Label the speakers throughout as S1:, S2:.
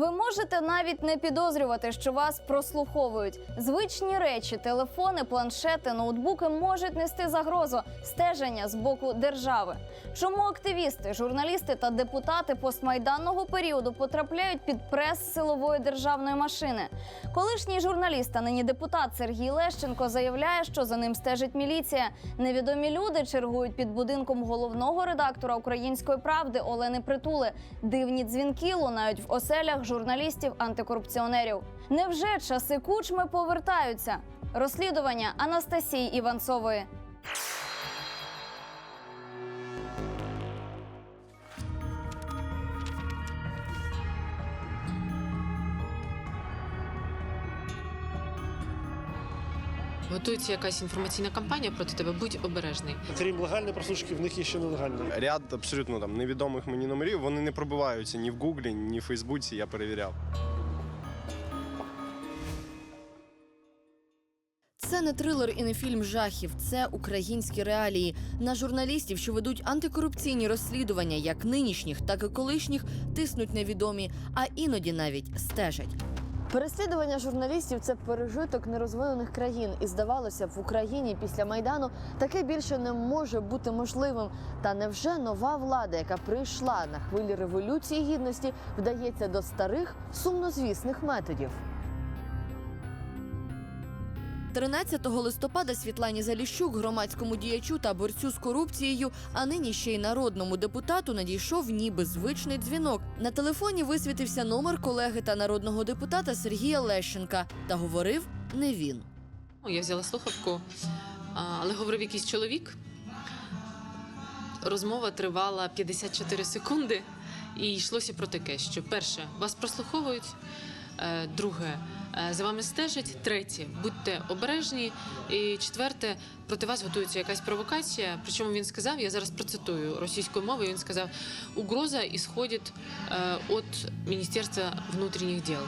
S1: Ви можете навіть не підозрювати, що вас прослуховують. Звичні речі, телефони, планшети, ноутбуки можуть нести загрозу стеження з боку держави. Чому активісти, журналісти та депутати постмайданного періоду потрапляють під прес силової державної машини? Колишній журналіст, а нині депутат Сергій Лещенко заявляє, що за ним стежить міліція. Невідомі люди чергують під будинком головного редактора української правди Олени Притули. Дивні дзвінки лунають в оселях журналістів антикорупціонерів. Невже часи кучми повертаються? Розслідування Анастасії Іванцової.
S2: Готується якась інформаційна кампанія проти тебе. Будь обережний.
S3: Крім легальної прослушки, в них є ще нелегальна.
S4: Ряд абсолютно там невідомих мені номерів. Вони не пробиваються ні в Гуглі, ні в Фейсбуці. Я перевіряв.
S5: Це не трилер і не фільм жахів, це українські реалії. На журналістів, що ведуть антикорупційні розслідування, як нинішніх, так і колишніх, тиснуть невідомі, а іноді навіть стежать. Переслідування журналістів це пережиток нерозвинених країн, і здавалося в Україні після майдану таке більше не може бути можливим. Та невже нова влада, яка прийшла на хвилі революції гідності, вдається до старих сумнозвісних методів? 13 листопада Світлані Заліщук, громадському діячу та борцю з корупцією, а нині ще й народному депутату надійшов ніби звичний дзвінок. На телефоні висвітився номер колеги та народного депутата Сергія Лещенка. Та говорив не він.
S2: Ну, Я взяла слухавку, але говорив якийсь чоловік. Розмова тривала 54 секунди, і йшлося про таке, що перше, вас прослуховують, е, друге, за вами стежать, третє, будьте обережні. І четверте, проти вас готується якась провокація. Причому він сказав, я зараз процитую російською мовою. Він сказав: угроза ісходить від Міністерства внутрішніх діл.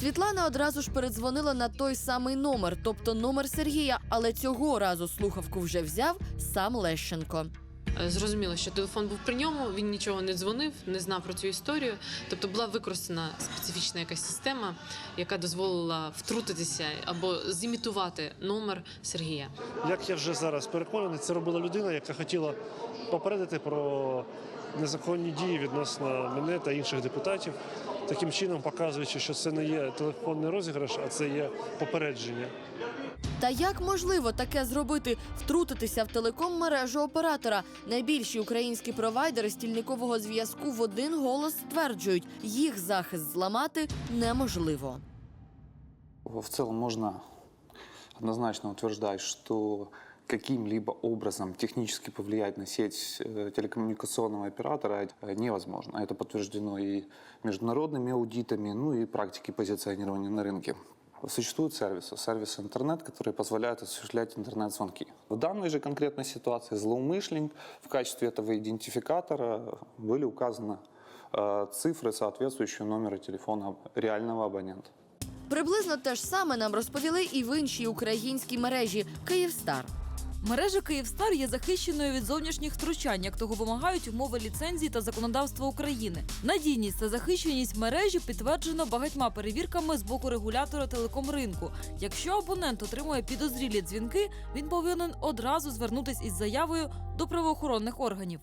S5: Світлана одразу ж передзвонила на той самий номер, тобто номер Сергія, але цього разу слухавку вже взяв сам Лещенко.
S2: Е, Зрозуміло, що телефон був при ньому, він нічого не дзвонив, не знав про цю історію. Тобто була використана специфічна якась система, яка дозволила втрутитися або зімітувати номер Сергія.
S3: Як я вже зараз переконаний, це робила людина, яка хотіла попередити про незаконні дії відносно мене та інших депутатів, таким чином показуючи, що це не є телефонний розіграш, а це є попередження.
S5: Та як можливо таке зробити? Втрутитися в телеком-мережу оператора. Найбільші українські провайдери стільникового зв'язку в один голос стверджують, їх захист зламати неможливо.
S6: В целом можно однозначно утверждать, что каким-либо образом технически повлиять на сеть э, телекоммуникационного оператора э, невозможно. Это подтверждено и международными аудитами, ну и практикой позиционирования на рынке. Существуют сервисы, сервисы интернет, которые позволяют осуществлять интернет-звонки. В данной же конкретной ситуации злоумышленник в качестве этого идентификатора были указаны э, цифры, соответствующие номеру телефона реального абонента.
S5: Приблизно те ж саме нам розповіли і в іншій українській мережі Київстар.
S7: Мережа Київстар є захищеною від зовнішніх втручань, як того вимагають умови ліцензії та законодавства України. Надійність та захищеність мережі підтверджено багатьма перевірками з боку регулятора телекомринку. Якщо абонент отримує підозрілі дзвінки, він повинен одразу звернутись із заявою до правоохоронних органів.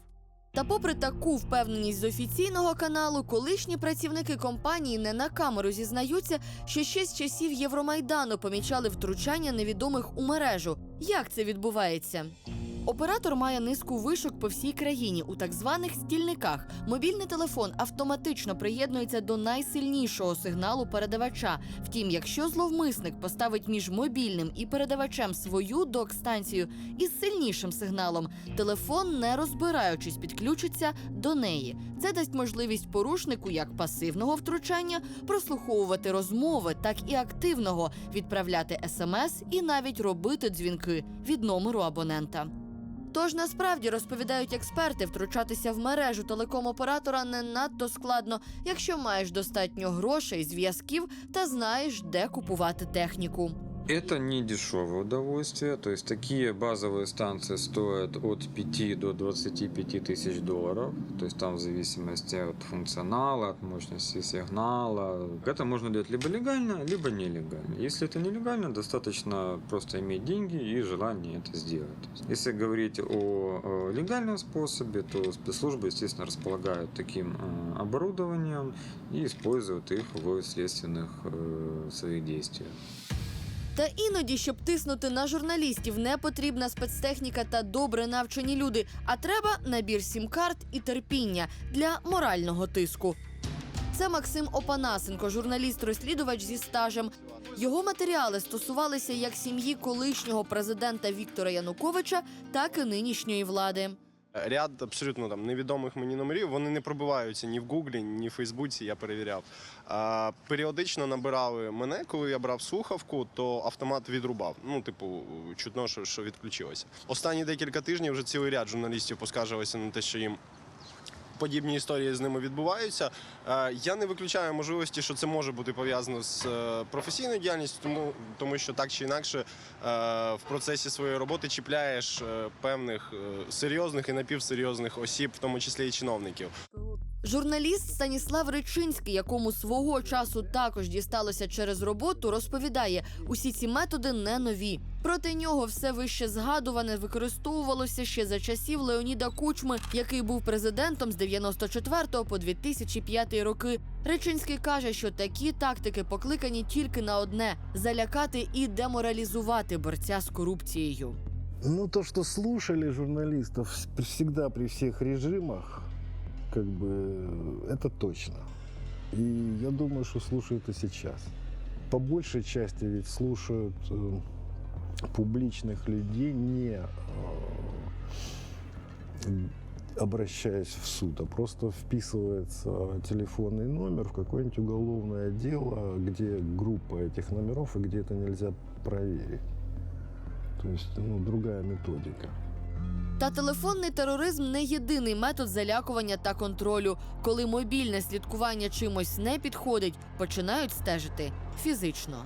S5: Та попри таку впевненість з офіційного каналу, колишні працівники компанії не на камеру зізнаються, що ще з часів Євромайдану помічали втручання невідомих у мережу. Як це відбувається? Оператор має низку вишок по всій країні у так званих стільниках. Мобільний телефон автоматично приєднується до найсильнішого сигналу передавача. Втім, якщо зловмисник поставить між мобільним і передавачем свою док-станцію із сильнішим сигналом, телефон, не розбираючись, підключиться до неї. Це дасть можливість порушнику як пасивного втручання прослуховувати розмови, так і активного відправляти смс і навіть робити дзвінки від номеру абонента. Тож насправді розповідають експерти, втручатися в мережу телеком-оператора не надто складно, якщо маєш достатньо грошей, зв'язків та знаєш, де купувати техніку.
S8: Это не дешевое удовольствие, то есть такие базовые станции стоят от 5 до 25 тысяч долларов, то есть там в зависимости от функционала, от мощности сигнала. Это можно делать либо легально, либо нелегально. Если это нелегально, достаточно просто иметь деньги и желание это сделать. Если говорить о легальном способе, то спецслужбы, естественно, располагают таким э, оборудованием и используют их в следственных э, своих действиях.
S5: Та іноді, щоб тиснути на журналістів, не потрібна спецтехніка та добре навчені люди, а треба набір сім-карт і терпіння для морального тиску. Це Максим Опанасенко, журналіст-розслідувач зі стажем. Його матеріали стосувалися як сім'ї колишнього президента Віктора Януковича, так і нинішньої влади.
S4: Ряд абсолютно там невідомих мені номерів. Вони не пробиваються ні в Гуглі, ні в Фейсбуці. Я перевіряв. А, періодично набирали мене, коли я брав слухавку, то автомат відрубав. Ну, типу, чутно, що, що відключилося. Останні декілька тижнів вже цілий ряд журналістів поскаржилися на те, що їм. Подібні історії з ними відбуваються. Е, Я не виключаю можливості, що це може бути пов'язано з е, професійною діяльністю, тому, тому що так чи інакше е, в процесі своєї роботи чіпляєш певних серйозних і напівсерйозних осіб, в тому числі і чиновників.
S5: Журналіст Станіслав Ричинський, якому свого часу також дісталося через роботу, розповідає, усі ці методи не нові. Проти нього все вище згадуване використовувалося ще за часів Леоніда Кучми, який був президентом з 94 по 2005 роки. Ричинський каже, що такі тактики покликані тільки на одне залякати і деморалізувати борця з корупцією.
S9: Ну, то, что слушали журналистов с- всегда при всех режимах, как бы, это точно. И я думаю, что слушают и сейчас. По большей части ведь слушают э, публичных людей, не э, обращаясь в суд, а просто вписывается телефонный номер в какое-нибудь уголовное дело, где группа этих номеров и где это нельзя проверить. То есть ну, другая методика.
S5: Та телефонний тероризм не єдиний метод залякування та контролю. Коли мобільне слідкування чимось не підходить, починають стежити фізично.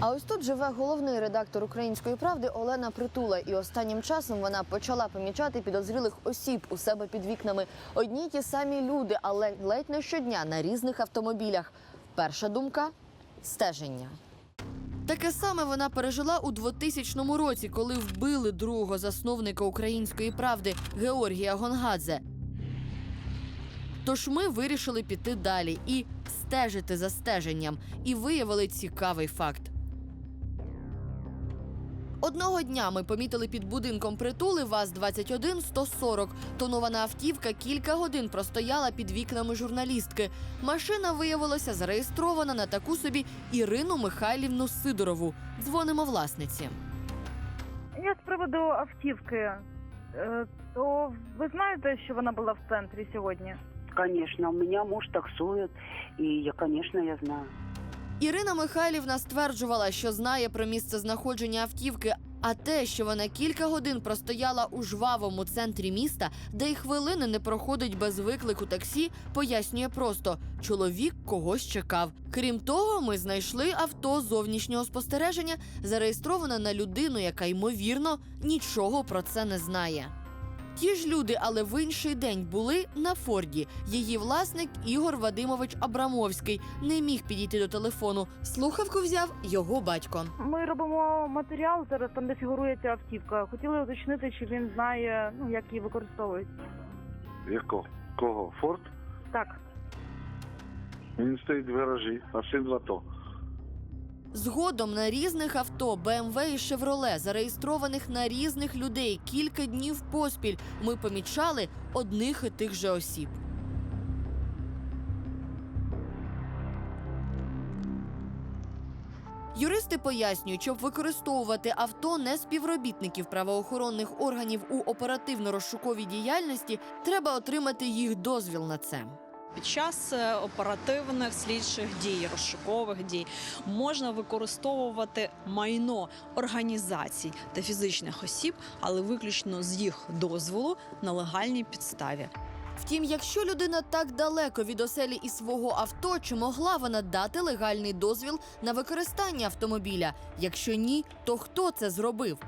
S10: А ось тут живе головний редактор української правди Олена Притула. І останнім часом вона почала помічати підозрілих осіб у себе під вікнами. Одні й ті самі люди, але ледь не щодня на різних автомобілях. Перша думка стеження.
S5: Таке саме вона пережила у 2000 році, коли вбили другого засновника української правди Георгія Гонгадзе. Тож ми вирішили піти далі і стежити за стеженням, і виявили цікавий факт. Одного дня ми помітили під будинком притули ВАЗ-21 140. Тонована автівка кілька годин простояла під вікнами журналістки. Машина виявилася зареєстрована на таку собі Ірину Михайлівну Сидорову. Дзвонимо власниці.
S11: Я з приводу автівки. Е, То ви знаєте, що вона була в центрі сьогодні?
S12: Конечно, у меня муж таксует, и я, конечно, я знаю.
S5: Ірина Михайлівна стверджувала, що знає про місце знаходження автівки. А те, що вона кілька годин простояла у жвавому центрі міста, де й хвилини не проходить без виклику таксі, пояснює просто: чоловік когось чекав. Крім того, ми знайшли авто зовнішнього спостереження, зареєстроване на людину, яка ймовірно нічого про це не знає. Ті ж люди, але в інший день були на Форді. Її власник Ігор Вадимович Абрамовський не міг підійти до телефону. Слухавку взяв його батько.
S11: Ми робимо матеріал зараз, там де фігурує ця автівка. Хотіли уточнити, чи він знає, ну як її використовують.
S13: Яко? Кого? Форд?
S11: Так,
S13: Він стоїть в гаражі, а син в АТО.
S5: Згодом на різних авто BMW і Chevrolet, зареєстрованих на різних людей кілька днів поспіль, ми помічали одних і тих же осіб. Юристи пояснюють, щоб використовувати авто не співробітників правоохоронних органів у оперативно-розшуковій діяльності, треба отримати їх дозвіл на це.
S14: Під час е, оперативних слідчих дій, розшукових дій можна використовувати майно організацій та фізичних осіб, але виключно з їх дозволу на легальній підставі.
S5: Втім, якщо людина так далеко від оселі і свого авто, чи могла вона дати легальний дозвіл на використання автомобіля? Якщо ні, то хто це зробив?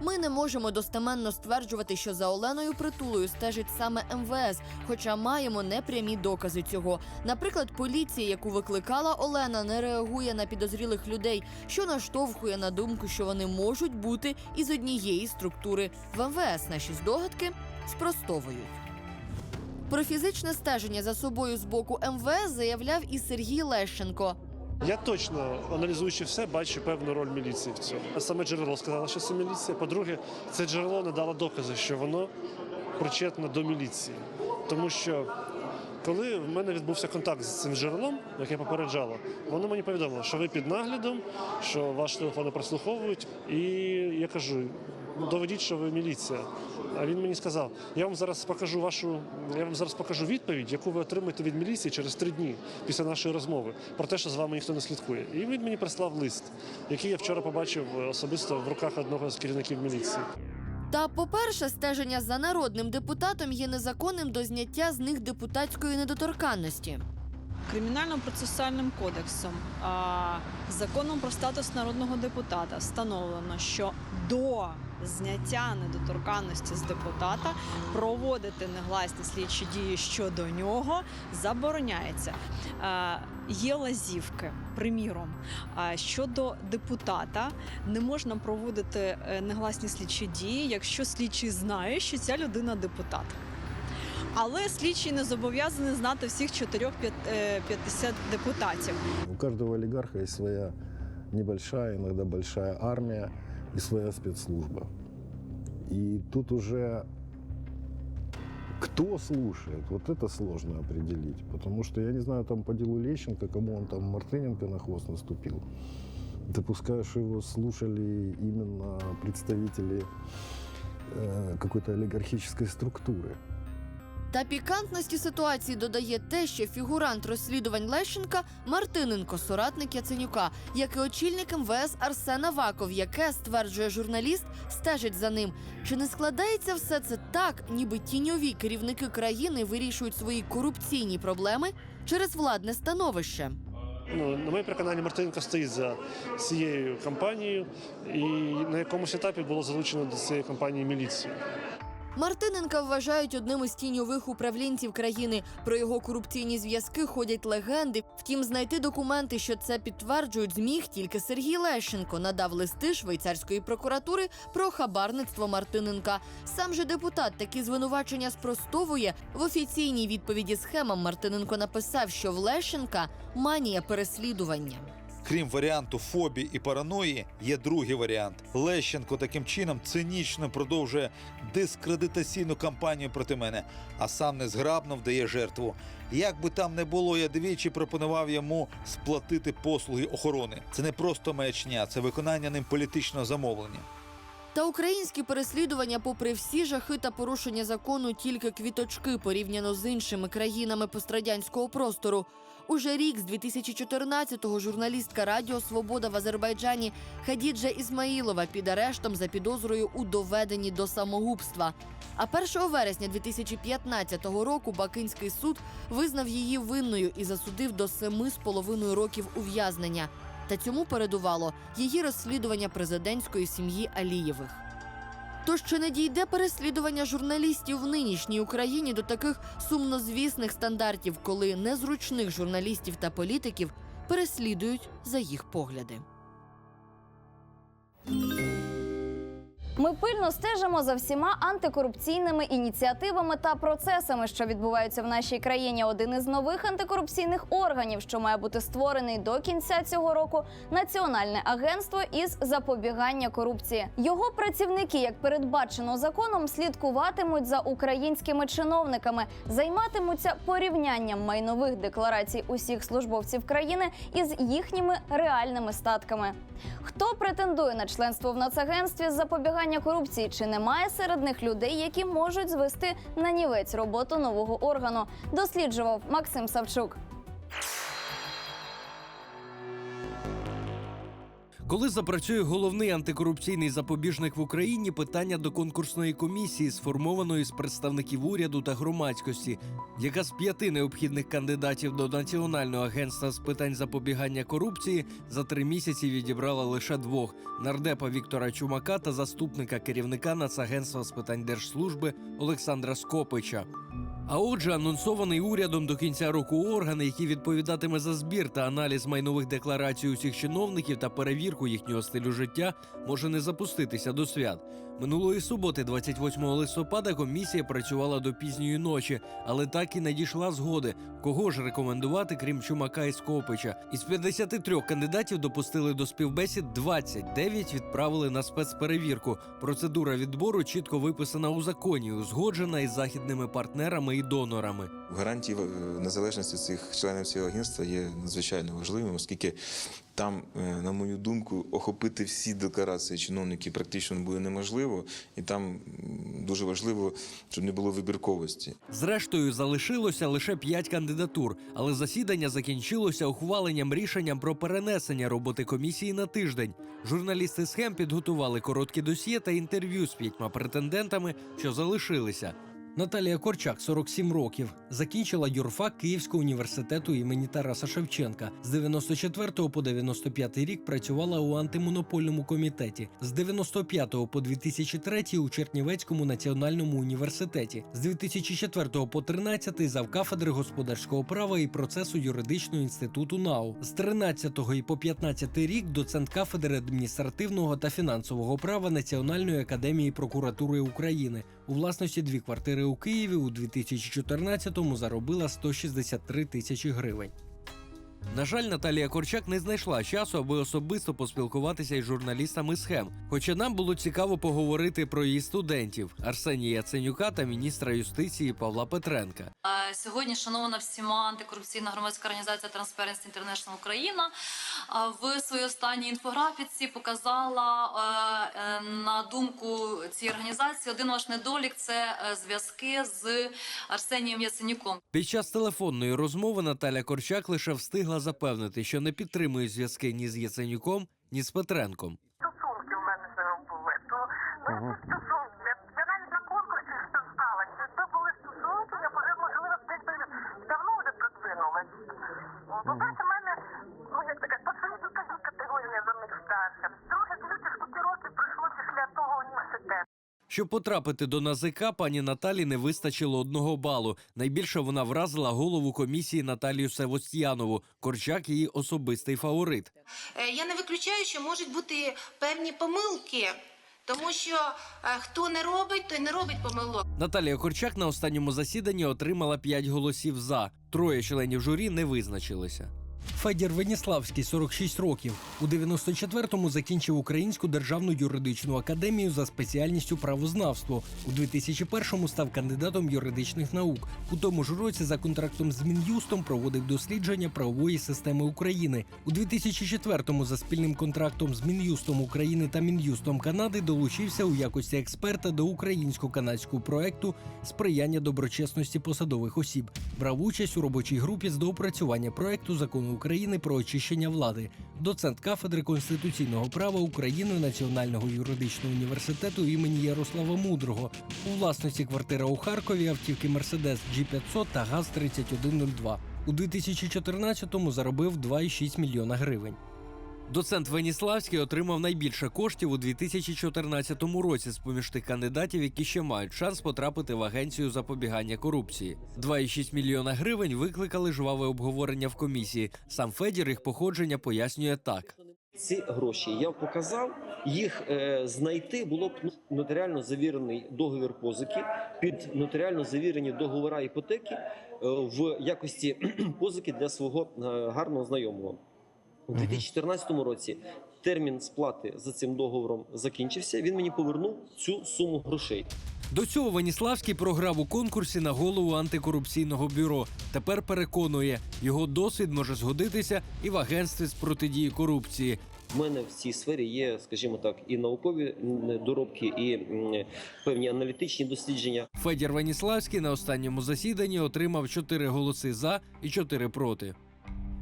S5: Ми не можемо достеменно стверджувати, що за Оленою Притулою стежить саме МВС, хоча маємо непрямі докази цього. Наприклад, поліція, яку викликала Олена, не реагує на підозрілих людей, що наштовхує на думку, що вони можуть бути із однієї структури. В МВС наші здогадки спростовують. Про фізичне стеження за собою з боку МВС заявляв і Сергій Лещенко.
S3: Я точно, аналізуючи все, бачу певну роль міліції в цьому. Саме джерело сказало, що це міліція. По-друге, це джерело не дало докази, що воно причетне до міліції. Тому що коли в мене відбувся контакт з цим джерелом, яке попереджало, воно мені повідомило, що ви під наглядом, що ваш телефон прослуховують. І я кажу, доведіть, що ви міліція. А він мені сказав: я вам зараз покажу вашу, я вам зараз покажу відповідь, яку ви отримаєте від міліції через три дні після нашої розмови про те, що з вами ніхто не слідкує. І він мені прислав лист, який я вчора побачив е, особисто в руках одного з керівників міліції.
S5: Та, по-перше, стеження за народним депутатом є незаконним до зняття з них депутатської недоторканності.
S14: Кримінально-процесуальним кодексом, а, законом про статус народного депутата встановлено, що до зняття недоторканності з депутата проводити негласні слідчі дії щодо нього забороняється. А, Є лазівки, приміром, щодо депутата не можна проводити е, негласні слідчі дії, якщо слідчий знає, що ця людина депутат. Але слідчий не зобов'язаний знати всіх 4-50 депутатів.
S9: У каждого олигарха есть своя небольшая, иногда большая армия и своя спецслужба. И тут уже кто слушает, вот это сложно определить. Потому что я не знаю там по делу Лещенко, кому он там Мартыненко на хвост наступил. Допускаю, что его слушали именно представители э, какой-то олигархической структуры.
S5: Та пікантності ситуації додає те, що фігурант розслідувань Лещенка Мартиненко, соратник Яценюка, як і очільник МВС Арсен Аваков, яке стверджує журналіст, стежить за ним. Чи не складається все це так, ніби тіньові керівники країни вирішують свої корупційні проблеми через владне становище?
S3: Ну, на моє переконання, Мартиненко стоїть за цією кампанією, і на якомусь етапі було залучено до цієї кампанії міліцію.
S5: Мартиненка вважають одним із тіньових управлінців країни. Про його корупційні зв'язки ходять легенди. Втім, знайти документи, що це підтверджують, зміг тільки Сергій Лещенко. Надав листи швейцарської прокуратури про хабарництво Мартиненка. Сам же депутат такі звинувачення спростовує. В офіційній відповіді схемам Мартиненко написав, що в Лещенка манія переслідування.
S15: Крім варіанту фобії і параної, є другий варіант. Лещенко таким чином цинічно продовжує дискредитаційну кампанію проти мене, а сам незграбно вдає жертву. Як би там не було, я двічі пропонував йому сплатити послуги охорони. Це не просто маячня, це виконання ним політичного замовлення.
S5: Та українські переслідування, попри всі жахи та порушення закону, тільки квіточки порівняно з іншими країнами пострадянського простору. Уже рік з 2014-го журналістка Радіо Свобода в Азербайджані Хадіджа Ісмаїлова під арештом за підозрою у доведенні до самогубства. А 1 вересня 2015 року Бакинський суд визнав її винною і засудив до семи з половиною років ув'язнення. Та цьому передувало її розслідування президентської сім'ї Алієвих. Тож чи не дійде переслідування журналістів в нинішній Україні до таких сумнозвісних стандартів, коли незручних журналістів та політиків переслідують за їх погляди?
S1: Ми пильно стежимо за всіма антикорупційними ініціативами та процесами, що відбуваються в нашій країні. Один із нових антикорупційних органів, що має бути створений до кінця цього року, національне агентство із запобігання корупції. Його працівники, як передбачено законом, слідкуватимуть за українськими чиновниками, займатимуться порівнянням майнових декларацій усіх службовців країни із їхніми реальними статками. Хто претендує на членство в нацагентстві з запобігання корупції? Чи немає серед них людей, які можуть звести на нівець роботу нового органу? Досліджував Максим Савчук.
S16: Коли запрацює головний антикорупційний запобіжник в Україні, питання до конкурсної комісії, сформованої з представників уряду та громадськості, яка з п'яти необхідних кандидатів до Національного агентства з питань запобігання корупції за три місяці відібрала лише двох: нардепа Віктора Чумака та заступника керівника Нацагентства з питань держслужби Олександра Скопича. А отже, анонсований урядом до кінця року орган, який відповідатиме за збір та аналіз майнових декларацій усіх чиновників та перевірку їхнього стилю життя, може не запуститися до свят. Минулої суботи, 28 листопада, комісія працювала до пізньої ночі, але так і не дійшла згоди. Кого ж рекомендувати, крім Чумака і Скопича? Із 53 кандидатів допустили до співбесід 29 відправили на спецперевірку. Процедура відбору чітко виписана у законі, узгоджена із західними партнерами і донорами.
S17: Гарантії е, незалежності цих членів цього агентства є надзвичайно важливими, оскільки там, е, на мою думку, охопити всі декларації чиновників практично буде неможливо, і там дуже важливо, щоб не було вибірковості.
S16: Зрештою, залишилося лише п'ять кандидатур, але засідання закінчилося ухваленням рішенням про перенесення роботи комісії на тиждень. Журналісти схем підготували короткі досьє та інтерв'ю з п'ятьма претендентами, що залишилися. Наталія Корчак, 47 років, закінчила юрфак Київського університету імені Тараса Шевченка. З 94 по 95 рік працювала у антимонопольному комітеті. З 95 по 2003 у Чернівецькому національному університеті. З 2004 по 13 завкафедри господарського права і процесу юридичного інституту НАУ. З 13 і по 15 рік доцент кафедри адміністративного та фінансового права Національної академії прокуратури України. У власності дві квартири у Києві у 2014-му заробила 163 тисячі гривень. На жаль, Наталія Корчак не знайшла часу, аби особисто поспілкуватися із журналістами схем. Хоча нам було цікаво поговорити про її студентів Арсенія Яценюка та міністра юстиції Павла Петренка.
S18: Сьогодні шанована всіма антикорупційна громадська організація Transparency International Україна в своїй останній інфографіці показала е, на думку цієї організації один ваш недолік це е, зв'язки з Арсенієм Яценюком.
S16: Під час телефонної розмови Наталя Корчак лише встигла запевнити, що не підтримує зв'язки ні з Яценюком, ні з Петренком.
S19: стосунки в мене з були, то ну які стосунки? Я, я навіть на конкурсі сталася. Якби були стосунки, я б вже можливо десь би давно вже продвинулась. По-перше, в мене, ну як така, по своїй віковій категорії я за них старша. Друге, дивіться, скільки років пройшло після того університету.
S16: Щоб потрапити до НАЗК, пані Наталі не вистачило одного балу. Найбільше вона вразила голову комісії Наталію Севостьянову. Корчак її особистий фаворит.
S20: Е, Я не виключаю, що можуть бути певні помилки, тому що е, хто не робить, той не робить помилок.
S16: Наталія Корчак на останньому засіданні отримала 5 голосів за. Троє членів журі не визначилися. Федір Веніславський, 46 років. У 94-му закінчив Українську державну юридичну академію за спеціальністю правознавство. У 2001-му став кандидатом юридичних наук. У тому ж році за контрактом з Мін'юстом проводив дослідження правової системи України. У 2004-му за спільним контрактом з Мін'юстом України та Мін'юстом Канади долучився у якості експерта до українсько-канадського проекту сприяння доброчесності посадових осіб. Брав участь у робочій групі з доопрацювання проекту закону України про очищення влади, доцент кафедри конституційного права України Національного юридичного університету імені Ярослава Мудрого. У власності квартира у Харкові, автівки Мерседес G500 та ГАЗ 3102. У 2014-му заробив 2,6 мільйона гривень. Доцент Веніславський отримав найбільше коштів у 2014 році з поміж тих кандидатів, які ще мають шанс потрапити в агенцію запобігання корупції. 2,6 мільйона гривень викликали жваве обговорення в комісії. Сам Федір їх походження пояснює так.
S21: Ці гроші я показав. Їх е, знайти було б ну, нотаріально завірений договір позики під нотаріально завірені договори іпотеки е, в якості позики для свого е, гарного знайомого. У 2014 році термін сплати за цим договором закінчився. Він мені повернув цю суму грошей.
S16: До цього Веніславський програв у конкурсі на голову антикорупційного бюро. Тепер переконує, його досвід може згодитися і в агентстві з протидії корупції.
S21: В мене в цій сфері є, скажімо так, і наукові доробки, і певні аналітичні дослідження.
S16: Федір Веніславський на останньому засіданні отримав 4 голоси за і 4 проти.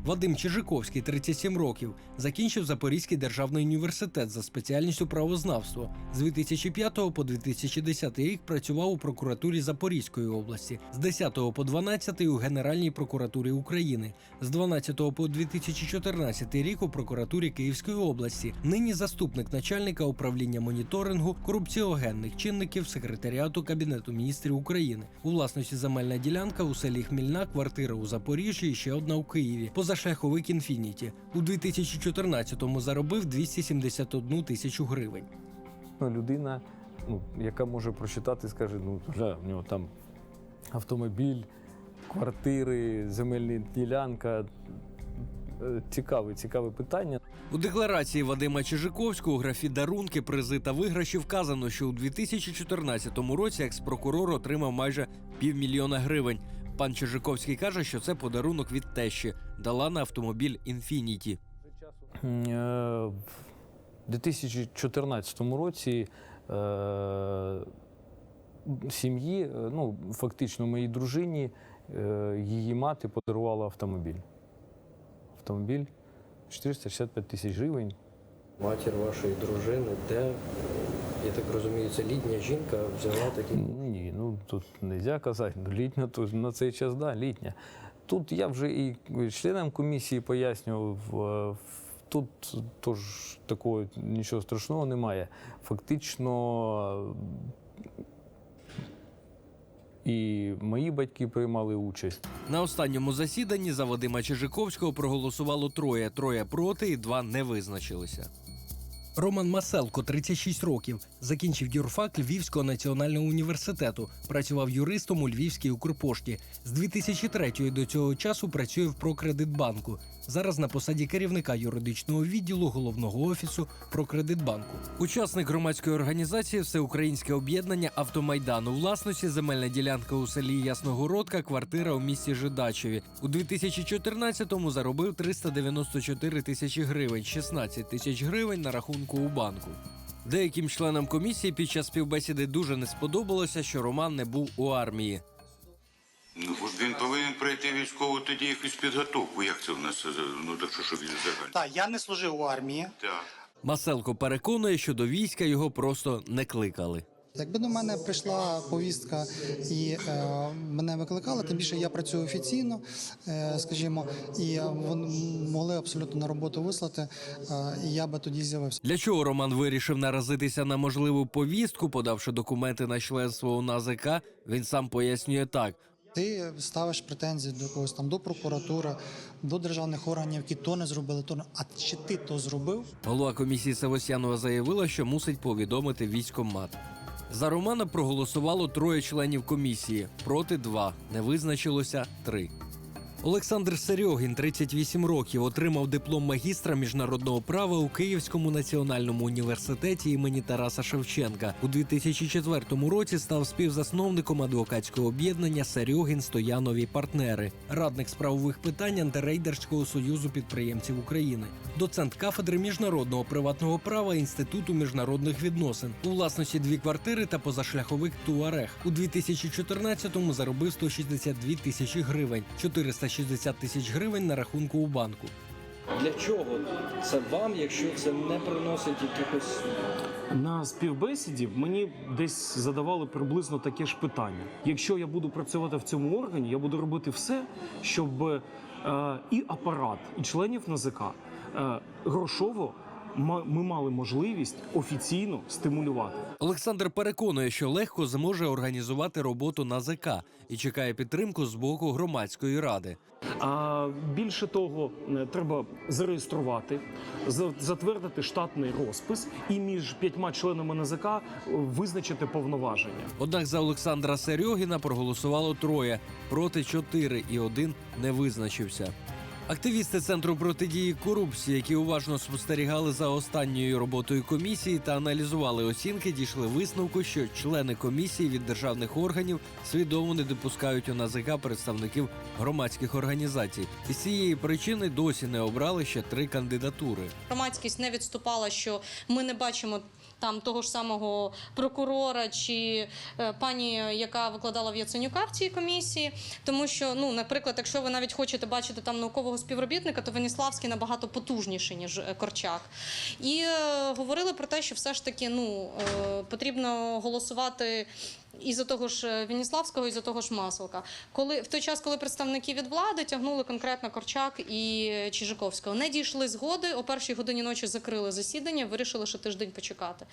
S16: Вадим Чижиковський, 37 років, закінчив Запорізький державний університет за спеціальністю правознавство. З 2005 по 2010 рік працював у прокуратурі Запорізької області, з 10 по 12 у Генеральній прокуратурі України, з 12 по 2014 рік у прокуратурі Київської області. Нині заступник начальника управління моніторингу корупціогенних чинників секретаріату Кабінету міністрів України. У власності земельна ділянка у селі Хмільна, квартира у Запоріжжі і ще одна у Києві. Позашляховик інфініті. У 2014-му заробив 271 тисячу гривень.
S22: Ну, людина, ну, яка може прочитати, скаже, ну, вже в нього там автомобіль, квартири, земельна ділянка. Е, Цікаве, цікаве питання.
S16: У декларації Вадима Чижиковського у графі дарунки, призи та виграші вказано, що у 2014 році екс-прокурор отримав майже півмільйона гривень. Пан Чижиковський каже, що це подарунок від тещі. Дала на автомобіль Інфініті.
S22: Е, В 2014 році е, сім'ї, е, ну, фактично моїй дружині, е, її мати подарувала автомобіль. Автомобіль 465 тисяч гривень.
S23: Матір вашої дружини, де, я так розумію, це літня жінка взяла такі.
S22: Ні, тут не можна казати, ну, літня, то на цей час, да, літня. Тут я вже і членам комісії пояснював, е, тут тож такого нічого страшного немає. Фактично і мої батьки приймали участь.
S16: На останньому засіданні за Вадима Чижиковського проголосувало троє, троє проти і два не визначилися. Роман Маселко, 36 років, закінчив юрфак Львівського національного університету. Працював юристом у Львівській Укрпошті. З 2003 до цього часу працює в Прокредитбанку. Зараз на посаді керівника юридичного відділу головного офісу Прокредитбанку. Учасник громадської організації Всеукраїнське об'єднання Автомайдан у власності земельна ділянка у селі Ясногородка, квартира у місті Жидачеві. У 2014-му заробив 394 тисячі гривень, 16 тисяч гривень на рахунку у банку. Деяким членам комісії під час співбесіди дуже не сподобалося, що Роман не був у армії.
S24: Ну, він повинен пройти військову тоді якусь підготовку. Як це в нас? е, Ну, так що, що він загальний?
S25: Так, я не служив у армії.
S24: Так.
S16: Маселко переконує, що до війська його просто не кликали.
S25: Якби до мене прийшла повістка і е, мене викликали, тим більше я працюю офіційно, е, скажімо, і вони могли абсолютно на роботу вислати, е, і я би тоді з'явився.
S16: Для чого Роман вирішив наразитися на можливу повістку, подавши документи на членство у НАЗК, він сам пояснює так.
S25: Ти ставиш претензії до когось там до прокуратури, до державних органів, які то не зробили, то не а чи ти то зробив?
S16: Голова комісії Савосянова заявила, що мусить повідомити військомат. За Романа проголосувало троє членів комісії, проти два, не визначилося три. Олександр Серьогін, 38 років, отримав диплом магістра міжнародного права у Київському національному університеті імені Тараса Шевченка. У 2004 році став співзасновником адвокатського об'єднання Серьогін Стоянові партнери, радник з правових питань антирейдерського союзу підприємців України, доцент кафедри міжнародного приватного права Інституту міжнародних відносин. У власності дві квартири та позашляховик Туарег. У 2014-му заробив 162 тисячі гривень, 460 тисяч гривень на рахунку у банку.
S23: Для чого це вам, якщо це не приносить якихось
S26: На співбесіді мені десь задавали приблизно таке ж питання. Якщо я буду працювати в цьому органі, я буду робити все, щоб е, і апарат, і членів НАЗК е, грошово ми мали можливість офіційно стимулювати.
S16: Олександр переконує, що легко зможе організувати роботу НАЗК і чекає підтримку з боку громадської ради.
S26: А більше того, е, треба зареєструвати, за- затвердити штатний розпис і між п'ятьма членами НАЗК е, визначити повноваження.
S16: Однак за Олександра Серьогіна проголосувало троє проти чотири, і один не визначився. Активісти центру протидії корупції, які уважно спостерігали за останньою роботою комісії та аналізували оцінки, дійшли висновку, що члени комісії від державних органів свідомо не допускають у НАЗК представників громадських організацій. І з цієї причини досі не обрали ще три кандидатури.
S27: Громадськість не відступала, що ми не бачимо
S28: там того ж самого прокурора чи е, пані, яка викладала в Яценюка в цій комісії. Тому що, ну, наприклад, якщо ви навіть хочете бачити там наукового співробітника, то Веніславський набагато потужніший, ніж е, Корчак. І е, говорили про те, що все ж таки ну, е, потрібно голосувати. І за того ж е, Веніславського, і за того ж Маслка. Коли в той час, коли представники від влади тягнули конкретно Корчак і Чижиковського, не дійшли згоди. О першій годині ночі закрили засідання, вирішили, що тиждень почекати.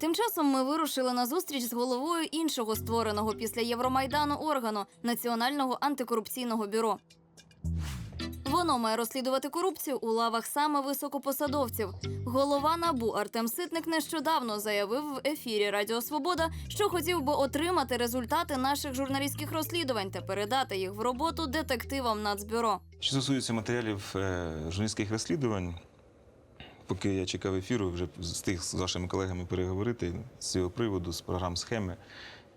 S1: Тим часом ми вирушили на зустріч з головою іншого створеного після Євромайдану органу Національного антикорупційного бюро. Воно має розслідувати корупцію у лавах саме високопосадовців. Голова набу Артем Ситник нещодавно заявив в ефірі Радіо Свобода, що хотів би отримати результати наших журналістських розслідувань та передати їх в роботу детективам Нацбюро.
S17: Що стосується матеріалів е, журналістських розслідувань, поки я чекав ефіру, вже встиг з вашими колегами переговорити з цього приводу, з програм схеми.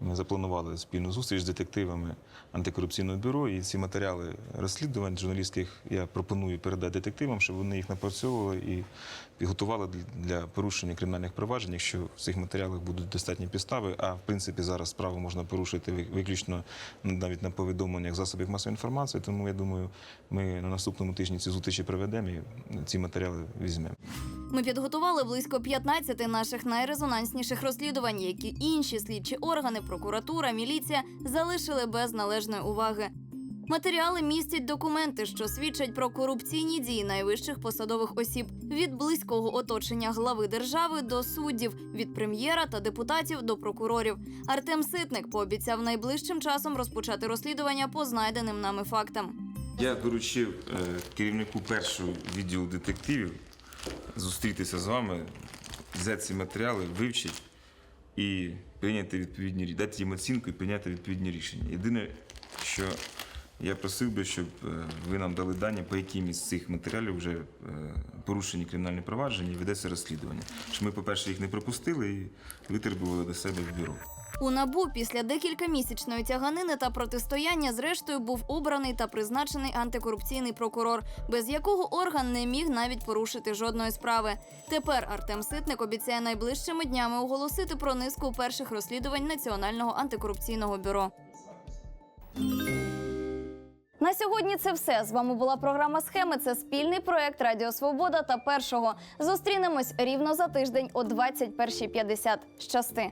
S17: Ми запланували спільну зустріч з детективами антикорупційного бюро, і ці матеріали розслідувань журналістських я пропоную передати детективам, щоб вони їх напрацьовували і підготували для- порушення кримінальних проваджень, якщо в цих матеріалах будуть достатні підстави. А в принципі зараз справу можна порушити ви- виключно навіть на повідомленнях засобів масової інформації. Тому я думаю, ми на наступному тижні ці зустрічі проведемо і ці матеріали візьмемо.
S1: Ми підготували близько 15 наших найрезонансніших розслідувань, які інші слідчі органи, прокуратура, міліція залишили без належної уваги. Матеріали містять документи, що свідчать про корупційні дії найвищих посадових осіб від близького оточення глави держави до суддів, від прем'єра та депутатів до прокурорів. Артем Ситник пообіцяв найближчим часом розпочати розслідування по знайденим нами фактам.
S17: Я доручив е, керівнику першого відділу детективів зустрітися з вами, взяти ці матеріали, вивчити і прийняти відповідні рі- дати їм оцінку і прийняти відповідні рішення. Єдине, що я просив би, щоб е, ви нам дали дані, по яким із цих матеріалів вже е, порушені кримінальні провадження і ведеться розслідування. Щоб ми, по-перше, їх не пропустили і витребували до себе в бюро.
S1: У набу після декількамісячної тяганини та протистояння, зрештою, був обраний та призначений антикорупційний прокурор, без якого орган не міг навіть порушити жодної справи. Тепер Артем Ситник обіцяє найближчими днями оголосити про низку перших розслідувань Національного антикорупційного бюро. На сьогодні це все. З вами була програма Схеми. Це спільний проект Радіо Свобода та першого. Зустрінемось рівно за тиждень о 21.50. Щасти.